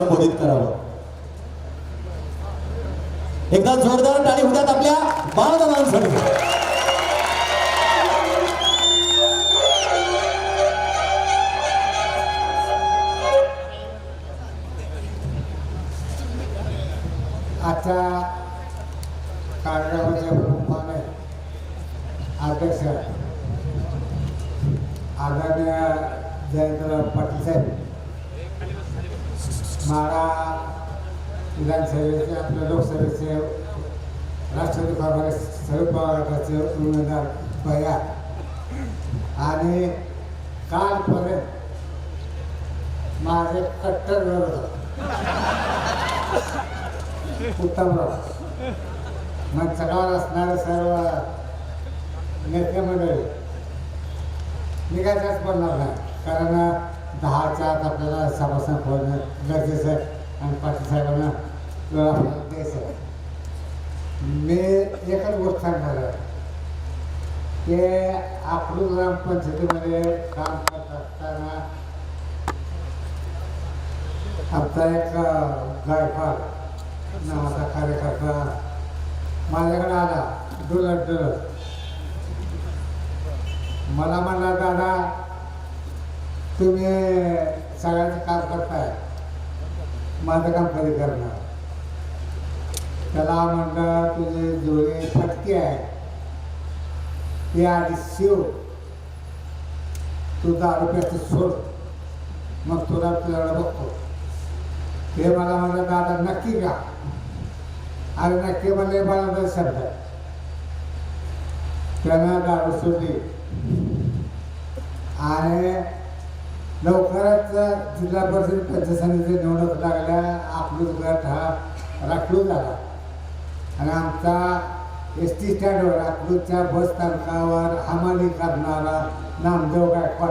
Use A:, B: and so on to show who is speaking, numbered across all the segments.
A: संबोधित करावं. एकदा जोरदार टाळी होतात आपल्या बालदानांसाठी
B: आजच्या कार्यक्रमाच्या प्रमुखाने अध्यक्ष आदरणीय जयंतराव पाटील साहेब माळा विधानसभेचे आपल्या लोकसभेचे राष्ट्रवादी काँग्रेस शरद पवार गटाचे उमेदवार भैया आणि कालपर्यंत माझे कट्टर विरोध उत्तमराव मंचकावर असणारे सर्व नेते मंडळी मी काय त्याच बोलणार नाही. कारण दहाच्या आत आपल्याला सभासन बोलणं गरजेचं आहे. आणि पाटील साहेबांना वेळ आपल्याला द्यायचं आहे. मी एकच गोष्ट सांगणार आहे. की आपलं ग्रामपंचायतीमध्ये काम करत असताना आमचा एक गायकवाड नावाचा कार्यकर्ता माझ्याकडे आला. डुलत डुलत. मला म्हणला दादा तुम्ही सगळ्यांचं काम करताय. माझं काम कधी करणार? त्याला म्हणलं तुझे जुळे फटके आहे ते आधी शिव. तू दारू प्यायचं सोड. मग तुला तुझ्याकडे बघतो. हे मला म्हणलं दादा नक्की का अरे नक्की म्हणले मला तर शब्द त्यानं दारू सोडली. आणि लवकरच जिल्हा परिषद पंचायत निवडणूक लागल्या आपलं गट हा राखलू झाला. आणि आमचा एस टी स्टँडवर आपलूच्या बस स्थानकावर हमाली करणारा नामदेव गायकवाड.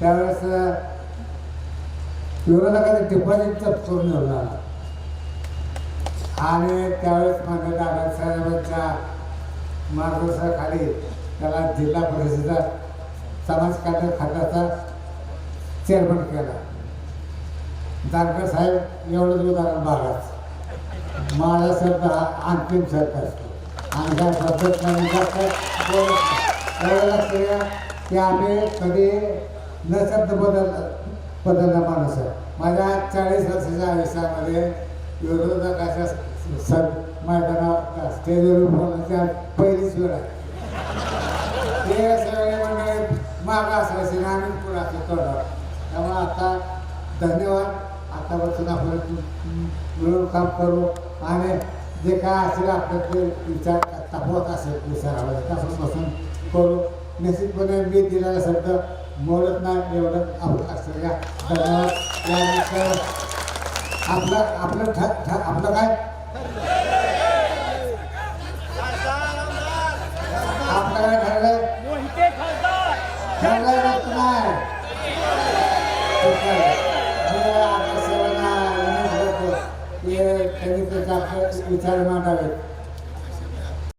B: त्यावेळेस विरोधकाने डिपॉझिट जप्त करून घेऊन आला आणि त्यावेळेस माझ्या दादासाहेबांच्या मार्गदर्शनाखाली त्याला जिल्हा परिषदेचा समाज कल्याण खात्याचा चेअरमन केला. जानकर साहेब एवढंच उदाहरण बागाच माझा सरकार हा अंतिम सरकार असतो. आणि ह्या पद्धत की आम्ही कधी न शब्द बदल बदलला माणूस आहे. माझ्या चाळीस वर्षाच्या आयुष्यामध्ये विरोधकाच्या सर मैदानावर स्टेजवर बोलण्याची पहिलीच वेळ आहे. ते सगळे म्हणजे मागं असायचे आम्ही पुढे असं त्यामुळे आता धन्यवाद. आतापासून आपण मिळून काम करू. आणि जे काय असेल आपलं ते विचार तापवत असेल विचारावर त्यापासून करू. निश्चितपणे मी दिलेला शब्द मोडत नाही एवढं आपलं असेल का धन्यवाद. यानंतर आपलं आपलं ठ ठ आपलं काय? आपलं काय ठरलं ठरलं ठीक सर्वांना विनंती करतो विचार मांडावेत.